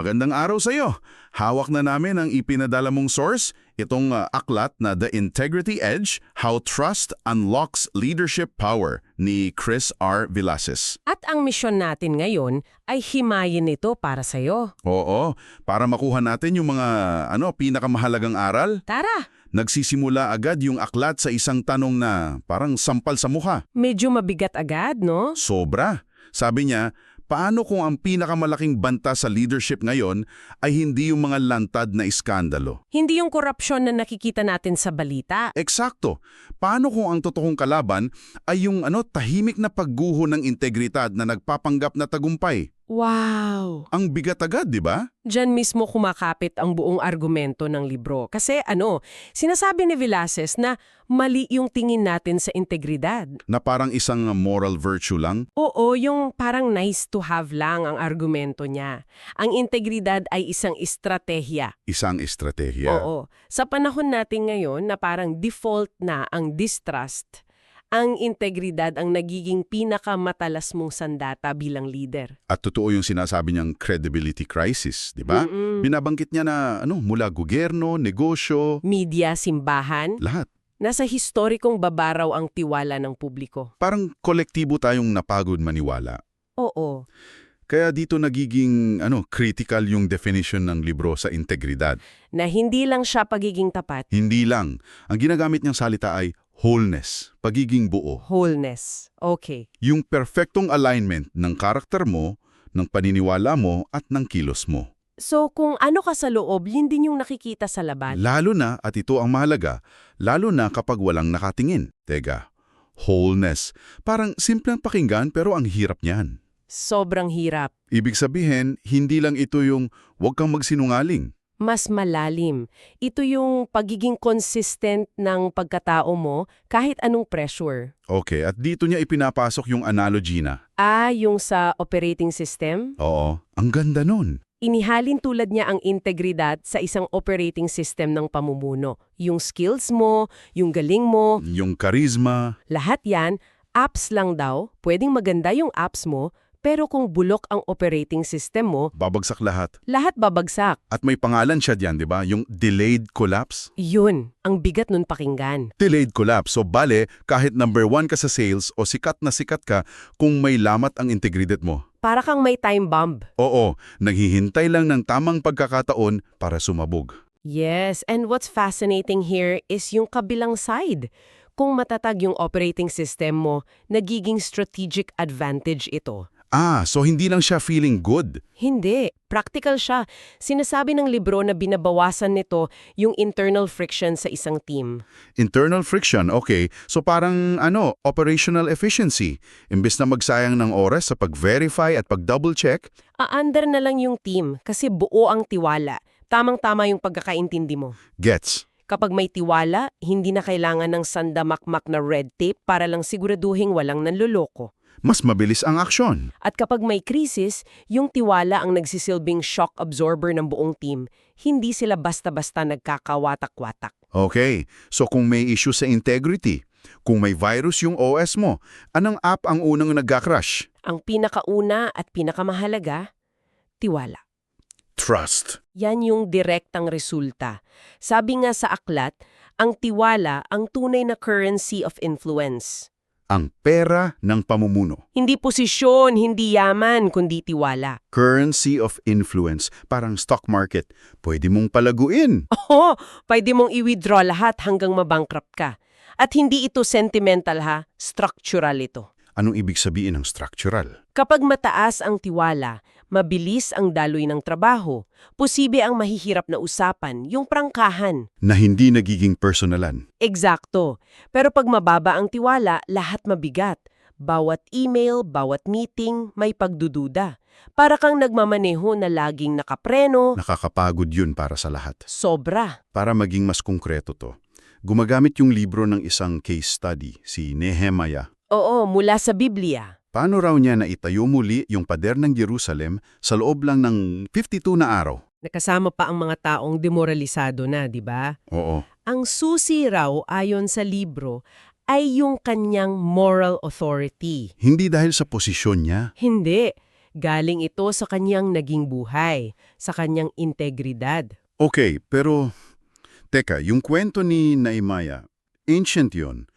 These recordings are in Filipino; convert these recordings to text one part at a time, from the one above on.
Magandang araw sa iyo. Hawak na namin ang ipinadala mong source, itong uh, aklat na The Integrity Edge, How Trust Unlocks Leadership Power ni Chris R. Villases. At ang misyon natin ngayon ay himayin ito para sa'yo. Oo, para makuha natin yung mga ano pinakamahalagang aral, Tara, nagsisimula agad yung aklat sa isang tanong na parang sampal sa mukha. medyo mabigat agad, no? Sobra. Sabi niya, paano kung ang pinakamalaking banta sa leadership ngayon ay hindi yung mga lantad na iskandalo? Hindi yung korupsyon na nakikita natin sa balita. Eksakto. Paano kung ang totoong kalaban ay yung ano tahimik na pagguho ng integridad na nagpapanggap na tagumpay? Wow! Ang bigat agad, di ba? Diyan mismo kumakapit ang buong argumento ng libro. Kasi ano, sinasabi ni Villases na mali yung tingin natin sa integridad. Na parang isang moral virtue lang? Oo, yung parang nice to have lang ang argumento niya. Ang integridad ay isang estratehiya. Isang estratehiya. Oo. Sa panahon natin ngayon na parang default na ang distrust, ang integridad ang nagiging pinakamatalas mong sandata bilang leader. At totoo yung sinasabi niyang credibility crisis, di ba? Mm-mm. Binabangkit niya na ano, mula gobyerno, negosyo, Media, simbahan, lahat. nasa historikong babaraw ang tiwala ng publiko. Parang kolektibo tayong napagod maniwala. Oo. Kaya dito nagiging ano, critical yung definition ng libro sa integridad. Na hindi lang siya pagiging tapat, Hindi lang. Ang ginagamit niyang salita ay wholeness, pagiging buo. wholeness. Okay. Yung perfectong alignment ng karakter mo, ng paniniwala mo at ng kilos mo. So kung ano ka sa loob, yun din yung nakikita sa laban. Lalo na, at ito ang mahalaga, lalo na kapag walang nakatingin. Tega, wholeness. Parang simpleng pakinggan pero ang hirap niyan. Sobrang hirap. Ibig sabihin, hindi lang ito yung huwag kang magsinungaling. Mas malalim. Ito yung pagiging consistent ng pagkatao mo kahit anong pressure. Okay, at dito niya ipinapasok yung analogy na. Ah, yung sa operating system? Oo, ang ganda nun. Inihalin tulad niya ang integridad sa isang operating system ng pamumuno. Yung skills mo, yung galing mo, Yung charisma, lahat yan, apps lang daw. Pwedeng maganda yung apps mo, pero kung bulok ang operating system mo, babagsak lahat. lahat babagsak. At may pangalan siya diyan, di ba? Yung delayed collapse. Yun, ang bigat nun pakinggan. Delayed collapse. So bale, kahit number one ka sa sales o sikat na sikat ka, kung may lamat ang integridad mo. Para kang may time bomb. Oo, naghihintay lang ng tamang pagkakataon para sumabog. Yes, and what's fascinating here is yung kabilang side. Kung matatag yung operating system mo, nagiging strategic advantage ito. Ah, so hindi lang siya feeling good. Hindi, practical siya. Sinasabi ng libro na binabawasan nito yung internal friction sa isang team. Internal friction, okay. So parang ano, operational efficiency. Imbes na magsayang ng oras sa pag-verify at pag-double check, Aandar na lang yung team kasi buo ang tiwala. Tamang-tama yung pagkakaintindi mo. gets. Kapag may tiwala, hindi na kailangan ng sandamakmak na red tape para lang siguraduhin walang nanloloko. Mas mabilis ang aksyon. At kapag may krisis, yung tiwala ang nagsisilbing shock absorber ng buong team. Hindi sila basta-basta nagkakawatak-watak. Okay, so kung may issue sa integrity, kung may virus yung OS mo, anong app ang unang nagka-crash? Ang pinakauna at pinakamahalaga, tiwala. Trust. Yan yung direktang resulta. Sabi nga sa aklat, ang tiwala ang tunay na currency of influence. Ang pera ng pamumuno. Hindi posisyon, hindi yaman, kundi tiwala. Currency of influence, parang stock market. Pwede mong palaguin. Oo, pwede mong i-withdraw lahat hanggang mabankrupt ka. At hindi ito sentimental ha, structural ito. Anong ibig sabihin ng structural? Kapag mataas ang tiwala, mabilis ang daloy ng trabaho, posible ang mahihirap na usapan, yung prangkahan. Na hindi nagiging personalan. Eksakto. Pero pag mababa ang tiwala, lahat mabigat. Bawat email, bawat meeting, may pagdududa. Para kang nagmamaneho na laging nakapreno, Nakakapagod yun para sa lahat. sobra. Para maging mas konkreto to, gumagamit yung libro ng isang case study, si Nehemiah. Oo, mula sa Biblia. Paano raw niya na itayo muli yung pader ng Jerusalem sa loob lang ng 52 na araw? Nakasama pa ang mga taong demoralisado na, di ba? Oo. Ang susi raw ayon sa libro ay yung kanyang moral authority. Hindi dahil sa posisyon niya. Hindi. Galing ito sa kanyang naging buhay, sa kanyang integridad. Okay, pero teka, yung kwento ni Naimaya, ancient yun.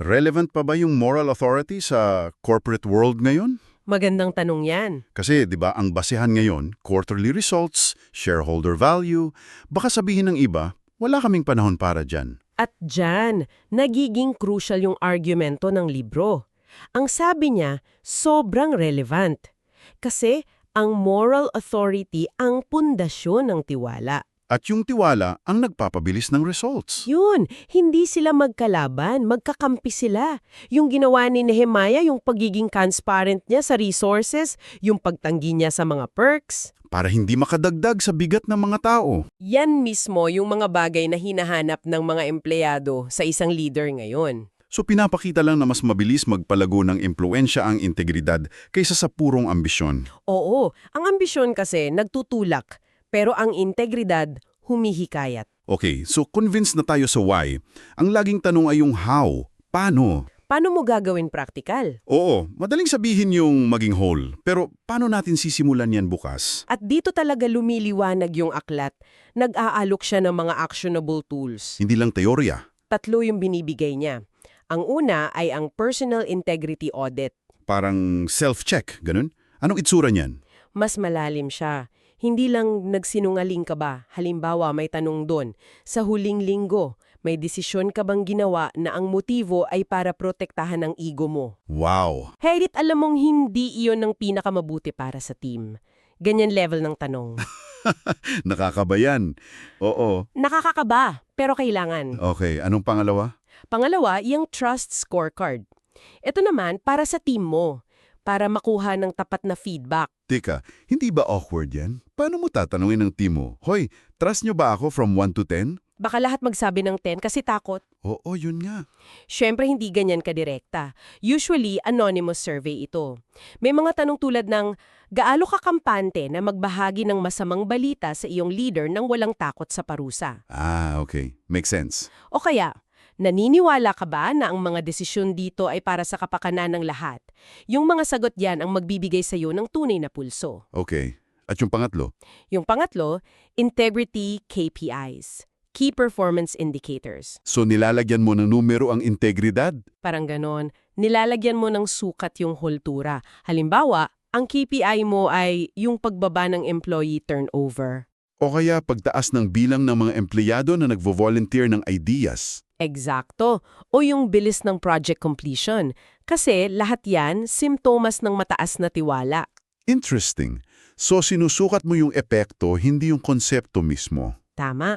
Relevant pa ba yung moral authority sa corporate world ngayon? Magandang tanong yan. Kasi 'di ba ang basehan ngayon, quarterly results, shareholder value, baka sabihin ng iba, wala kaming panahon para diyan. At dyan, nagiging crucial yung argumento ng libro. Ang sabi niya, sobrang relevant. Kasi ang moral authority ang pundasyon ng tiwala. At yung tiwala ang nagpapabilis ng results. Yun, hindi sila magkalaban, magkakampi sila. Yung ginawa ni Nehemiah, yung pagiging transparent niya sa resources, yung pagtanggi niya sa mga perks. Para hindi makadagdag sa bigat ng mga tao. Yan mismo yung mga bagay na hinahanap ng mga empleyado sa isang leader ngayon. So pinapakita lang na mas mabilis magpalago ng impluensya ang integridad kaysa sa purong ambisyon. Oo, ang ambisyon kasi nagtutulak, pero ang integridad humihikayat. Okay, so convinced na tayo sa why. Ang laging tanong ay yung how. Paano? Paano mo gagawin praktikal? Oo, madaling sabihin yung maging whole. Pero paano natin sisimulan yan bukas? At dito talaga lumiliwanag yung aklat. Nag-aalok siya ng mga actionable tools. Hindi lang teorya. Tatlo yung binibigay niya. Ang una ay ang Personal Integrity Audit. Parang self-check, ganun? Anong itsura niyan? Mas malalim siya. Hindi lang nagsinungaling ka ba? Halimbawa, may tanong doon. Sa huling linggo, may desisyon ka bang ginawa na ang motibo ay para protektahan ang ego mo? Wow! Kahit alam mong hindi iyon ang pinakamabuti para sa team. Ganyan level ng tanong. Nakakabayan. Oo. Nakakakaba, pero kailangan. Okay, anong pangalawa? Pangalawa, yung trust scorecard. Ito naman para sa team mo, para makuha ng tapat na feedback. Teka, hindi ba awkward yan? Paano mo tatanungin ng team mo? Hoy, trust nyo ba ako from 1 to 10? Baka lahat magsabi ng 10 kasi takot. Oo, yun nga. Siyempre, hindi ganyan kadirekta. Usually, anonymous survey ito. May mga tanong tulad ng, gaalo ka kampante na magbahagi ng masamang balita sa iyong leader nang walang takot sa parusa? Ah, okay. Makes sense. O kaya, naniniwala ka ba na ang mga desisyon dito ay para sa kapakanan ng lahat? Yung mga sagot yan ang magbibigay sa iyo ng tunay na pulso. Okay. At yung pangatlo? Yung pangatlo, integrity KPIs. Key Performance Indicators. So nilalagyan mo ng numero ang integridad? Parang ganon. Nilalagyan mo ng sukat yung holtura. Halimbawa, ang KPI mo ay yung pagbaba ng employee turnover. O kaya pagtaas ng bilang ng mga empleyado na nagvo-volunteer ng ideas? Eksakto. O yung bilis ng project completion. Kasi lahat yan, simptomas ng mataas na tiwala. Interesting. So sinusukat mo yung epekto, hindi yung konsepto mismo. Tama.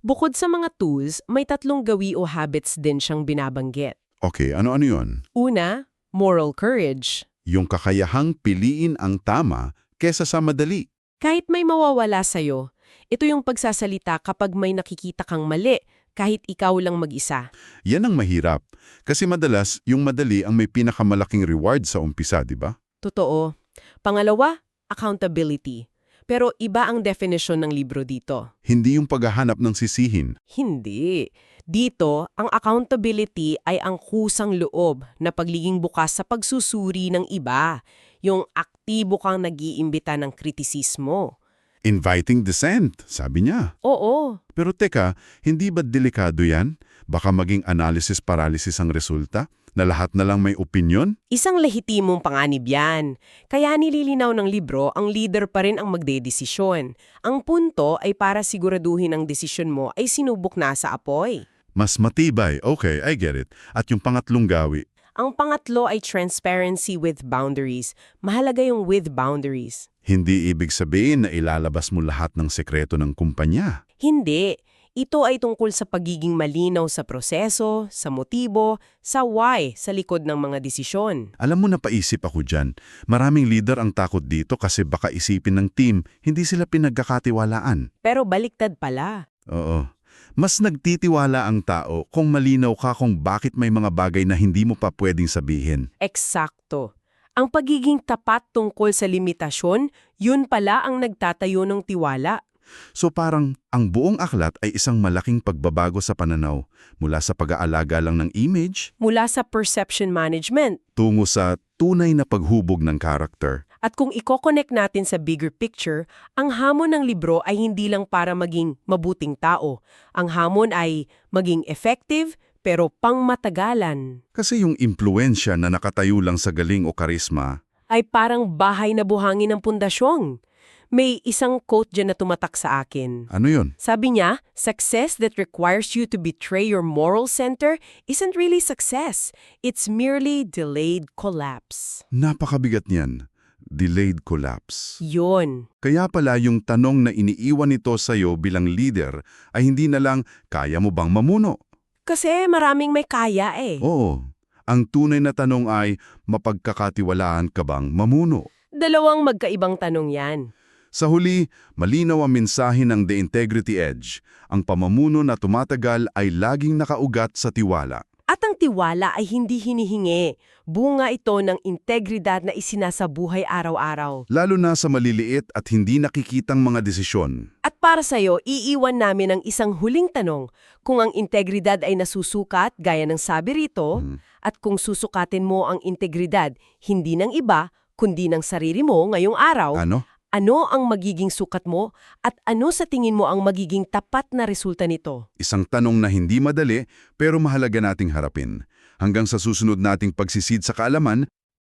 Bukod sa mga tools, may tatlong gawi o habits din siyang binabanggit. Okay, ano-ano yun? Una, moral courage. Yung kakayahang piliin ang tama kesa sa madali. Kahit may mawawala sa'yo, ito yung pagsasalita kapag may nakikita kang mali, kahit ikaw lang mag-isa. Yan ang mahirap. Kasi madalas, yung madali ang may pinakamalaking reward sa umpisa, di ba? Totoo. Pangalawa, accountability. Pero iba ang definition ng libro dito. Hindi yung paghahanap ng sisihin. Hindi. Dito, ang accountability ay ang kusang loob na pagliging bukas sa pagsusuri ng iba. Yung aktibo kang nag-iimbita ng kritisismo. Inviting dissent, sabi niya. Oo, Pero teka, hindi ba delikado yan? Baka maging analysis paralysis ang resulta? Na lahat na lang may opinion? isang lehitimong panganib yan. Kaya nililinaw ng libro, ang leader pa rin ang magdedesisyon. Ang punto ay para siguraduhin ang desisyon mo ay sinubok na sa apoy. Mas matibay. Okay, I get it. At yung pangatlong gawi, Ang pangatlo ay transparency with boundaries. Mahalaga yung with boundaries. Hindi ibig sabihin na ilalabas mo lahat ng sekreto ng kumpanya. Hindi. Ito ay tungkol sa pagiging malinaw sa proseso, sa motibo, sa why sa likod ng mga desisyon. Alam mo na paisip ako dyan, maraming leader ang takot dito kasi baka isipin ng team, hindi sila pinagkakatiwalaan. Pero baliktad pala. Oo. Mas nagtitiwala ang tao kung malinaw ka kung bakit may mga bagay na hindi mo pa pwedeng sabihin. Eksakto. Ang pagiging tapat tungkol sa limitasyon, yun pala ang nagtatayo ng tiwala. So parang ang buong aklat ay isang malaking pagbabago sa pananaw mula sa pag-aalaga lang ng image Mula sa perception management tungo sa tunay na paghubog ng karakter. At kung i-connect natin sa bigger picture, ang hamon ng libro ay hindi lang para maging mabuting tao. Ang hamon ay maging effective pero pangmatagalan. Kasi yung impluensya na nakatayo lang sa galing o karisma, Ay parang bahay na buhangin ng pundasyong. May isang quote dyan na tumatak sa akin. ano yun? Sabi niya, success that requires you to betray your moral center isn't really success. It's merely delayed collapse. Napakabigat niyan. Delayed collapse. Yun. Kaya pala yung tanong na iniiwan nito sa'yo bilang leader ay hindi na lang, kaya mo bang mamuno? Kasi maraming may kaya eh. Oo. Ang tunay na tanong ay, mapagkakatiwalaan ka bang mamuno? Dalawang magkaibang tanong yan. Sa huli, malinaw ang mensahe ng The Integrity Edge. Ang pamamuno na tumatagal ay laging nakaugat sa tiwala. At ang tiwala ay hindi hinihingi. Bunga ito ng integridad na isinasabuhay araw-araw. Lalo na sa maliliit at hindi nakikitang mga desisyon. At para sa'yo, iiwan namin ang isang huling tanong. Kung ang integridad ay nasusukat, gaya ng sabi rito, at kung susukatin mo ang integridad, hindi ng iba, kundi ng sarili mo ngayong araw, Ano? Ano ang magiging sukat mo at ano sa tingin mo ang magiging tapat na resulta nito? Isang tanong na hindi madali pero mahalaga nating harapin. Hanggang sa susunod nating pagsisid sa kaalaman,